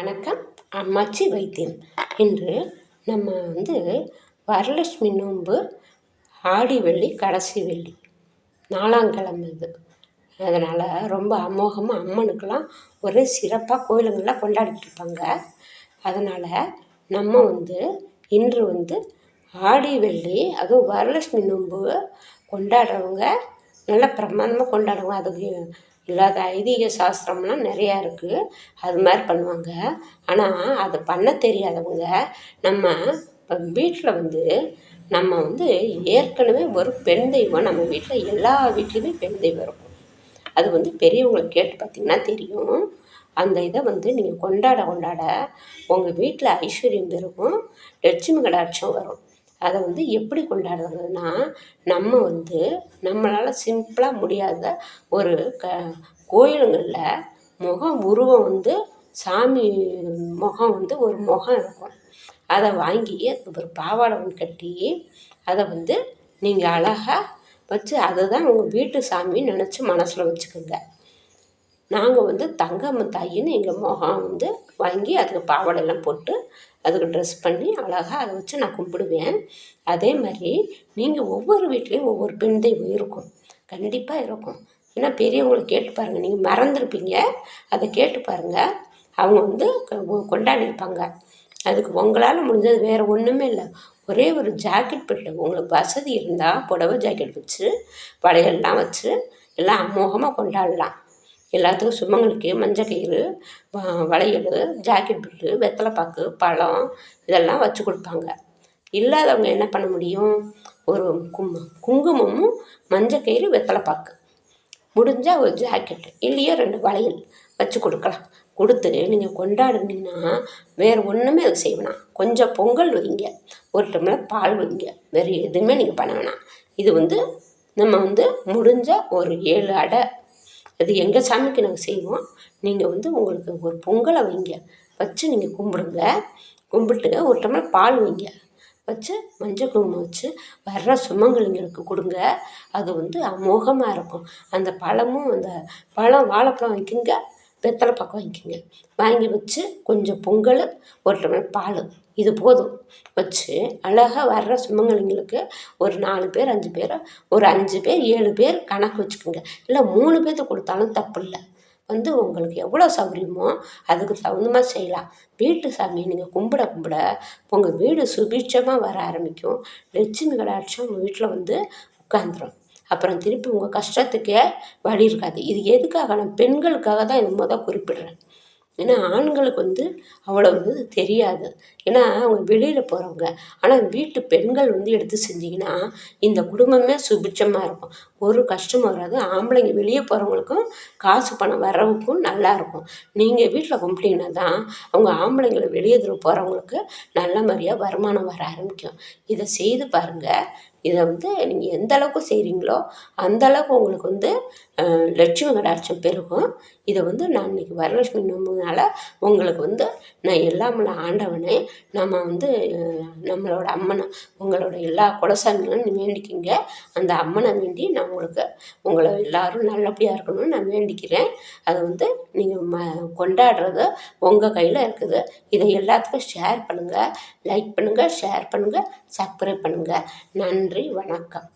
வணக்கம். அம்மாச்சி வைத்தியம். இன்று நம்ம வந்து வரலட்சுமி நோன்பு ஆடி வெள்ளி கடைசி வெள்ளி. நாலாங்கிழமை இது. அதனால் ரொம்ப அமோகமாக அம்மனுக்கெல்லாம் ஒரே சிறப்பாக கோயிலுங்களில் கொண்டாடிட்டு இருப்பாங்க. அதனால் நம்ம வந்து இன்று வந்து ஆடி வெள்ளி அதுவும் வரலட்சுமி நோன்பு கொண்டாடுறவங்க நல்லா பிரமாதமாக கொண்டாடுவாங்க. அதுக்கு இல்லாத ஐதீக சாஸ்திரம்லாம் நிறையா இருக்குது அது மாதிரி பண்ணுவாங்க. ஆனால் அதை பண்ண தெரியாதவங்க நம்ம இப்போ வீட்டில் வந்து நம்ம வந்து ஏற்கனவே ஒரு பெண் தெய்வம். நம்ம வீட்டில் எல்லா வீட்லேயுமே பெண் தெய்வம் இருக்கும். அது வந்து பெரியவங்களை கேட்டு பார்த்தீங்கன்னா தெரியும். அந்த இதை வந்து நீங்கள் கொண்டாட கொண்டாட உங்கள் வீட்டில் ஐஸ்வர்யம் பெருகும் லட்சுமி கடாட்சம் வரும். அதை வந்து எப்படி கொண்டாடுறதுன்னா நம்ம வந்து நம்மளால் சிம்பிளாக முடியாத ஒரு க கோயிலுங்களில் முகம் உருவம் வந்து சாமி முகம் வந்து ஒரு முகம் இருக்கும். அதை வாங்கி அதுக்கு ஒரு பாவாடை ஒன்று கட்டி அதை வந்து நீங்கள் அழகாக வச்சு அதை தான் உங்கள் வீட்டு சாமின்னு நினச்சி மனசில் வச்சுக்கோங்க. நாங்கள் வந்து தங்கம்ம தாயின்னு எங்கள் முகம் வந்து வாங்கி அதுக்கு பாவாடையெல்லாம் போட்டு அதுக்கு ட்ரெஸ் பண்ணி அழகாக அதை வச்சு நான் கும்பிடுவேன். அதே மாதிரி நீங்கள் ஒவ்வொரு வீட்லேயும் ஒவ்வொரு பெண் தெய்வம் இருக்கும். கண்டிப்பாக இருக்கும். ஏன்னா பெரியவங்களை கேட்டு பாருங்கள் நீங்கள் மறந்துருப்பீங்க. அதை கேட்டு பாருங்கள் அவங்க வந்து கொண்டாடிருப்பாங்க அதுக்கு உங்களால் முடிஞ்சது வேறு ஒன்றுமே இல்லை. ஒரே ஒரு ஜாக்கெட் பெட்டு உங்களுக்கு வசதி இருந்தால் புடவை ஜாக்கெட் வச்சு வளையல்லாம் வச்சு எல்லாம் அமோகமாக கொண்டாடலாம். எல்லாத்துக்கும் சுமங்கலிக்கு மஞ்சள் கயிறு வளையல் ஜாக்கெட் பில்லு வெத்தலை பாக்கு பழம் இதெல்லாம் வச்சு கொடுப்பாங்க. இல்லாதவங்க என்ன பண்ண முடியும்? ஒரு கும் குங்குமமும் மஞ்சள் கயிறு வெத்தலை பாக்கு. முடிஞ்சால் ஒரு ஜாக்கெட்டு இல்லையோ ரெண்டு வளையல் வச்சு கொடுக்கலாம். கொடுத்து நீங்கள் கொண்டாடுனீங்கன்னா வேறு ஒன்றுமே அது செய்ய வேணாம். கொஞ்சம் பொங்கல் வைங்க. ஒரு டம்ளர் பால் வைங்க. வேறு எதுவுமே நீங்கள் பண்ண வேணாம். இது வந்து நம்ம வந்து முடிஞ்ச ஒரு ஏழு அடை அது எங்கள் சாமிக்கு நாங்கள் செய்வோம். நீங்கள் வந்து உங்களுக்கு ஒரு பொங்கலை வைங்க. வச்சு நீங்கள் கும்பிடுங்க. கும்பிட்டு ஒரு டம்ளர் பால் வைங்க. வச்சு மஞ்சள் குங்குமம் வச்சு வர்ற சுமங்கலிங்களுக்கு கொடுங்க. அது வந்து அமோகமாக இருக்கும். அந்த பழமும் அந்த பழம் வாழைப்பழம் வைக்குங்க. வெத்தலை பாக்கு வாங்கிக்கோங்க வாங்கி வச்சு கொஞ்சம் பொங்கல் ஒரு டம்ளர் பால். இது போதும். வச்சு அழகாக வர்ற சுமங்கலிங்களுக்கு ஒரு நாலு பேர் அஞ்சு பேர் ஒரு அஞ்சு பேர் ஏழு பேர் கணக்கு வச்சுக்கோங்க. இல்லை மூணு பேர்த்துக்கு கொடுத்தாலும் தப்பு இல்லை. வந்து உங்களுக்கு எவ்வளோ சௌகரியமோ அதுக்கு தகுந்த மாதிரி செய்யலாம். வீட்டு சாமியை நீங்கள் கும்பிட கும்பிட உங்கள் வீடு சுபிட்சமாக வர ஆரம்பிக்கும். லட்சுமி கடாட்சம் உங்கள் வீட்டில் வந்து உட்காந்துரும் அப்புறம் திருப்பி உங்கள் கஷ்டத்துக்கே வழி இருக்காது. இது எதுக்காக? நான் பெண்களுக்காக தான் இது மொதல் குறிப்பிடுறேன். ஏன்னா ஆண்களுக்கு வந்து அவ்வளோ வந்து தெரியாது. ஏன்னா அவங்க வெளியில் போகிறவங்க ஆனால் வீட்டு பெண்கள் வந்து எடுத்து செஞ்சிங்கன்னா இந்த குடும்பமே சுபிட்சமாக இருக்கும். ஒரு கஷ்டமும் வராது. ஆம்பளைங்க வெளியே போகிறவங்களுக்கும் காசு பணம் வர்றவுக்கும் நல்லாயிருக்கும் நீங்கள் வீட்டில் கும்பிட்டீங்கன்னா தான் அவங்க ஆம்பளைங்களை வெளியே போகிறவங்களுக்கு நல்ல மாதிரியாக வருமானம் வர ஆரம்பிக்கும். இதை செய்து பாருங்கள் இதை வந்து நீங்கள் எந்த அளவுக்கு செய்கிறீங்களோ அந்த அளவுக்கு உங்களுக்கு வந்து லட்சுமி கடாட்சம் பெருகும். இதை வந்து நான் இன்றைக்கி வரலட்சுமி நோம்புனால உங்களுக்கு வந்து நான் எல்லாம் ஆண்டவனே நம்ம வந்து நம்மளோட அம்மனை உங்களோட எல்லா குலசாமிகளும் வேண்டிக்கிங்க. அந்த அம்மனை வேண்டி நான் உங்களுக்கு உங்களை எல்லோரும் நல்லபடியாக இருக்கணும்னு நான் வேண்டிக்கிறேன். அதை வந்து நீங்கள் ம கொண்டாடுறது உங்கள் கையில் இருக்குது. இதை எல்லாத்துக்கும் ஷேர் பண்ணுங்கள் லைக் பண்ணுங்கள் ஷேர் பண்ணுங்கள் சப்ஸ்கிரைப் பண்ணுங்கள் நன்றி வணக்கம்.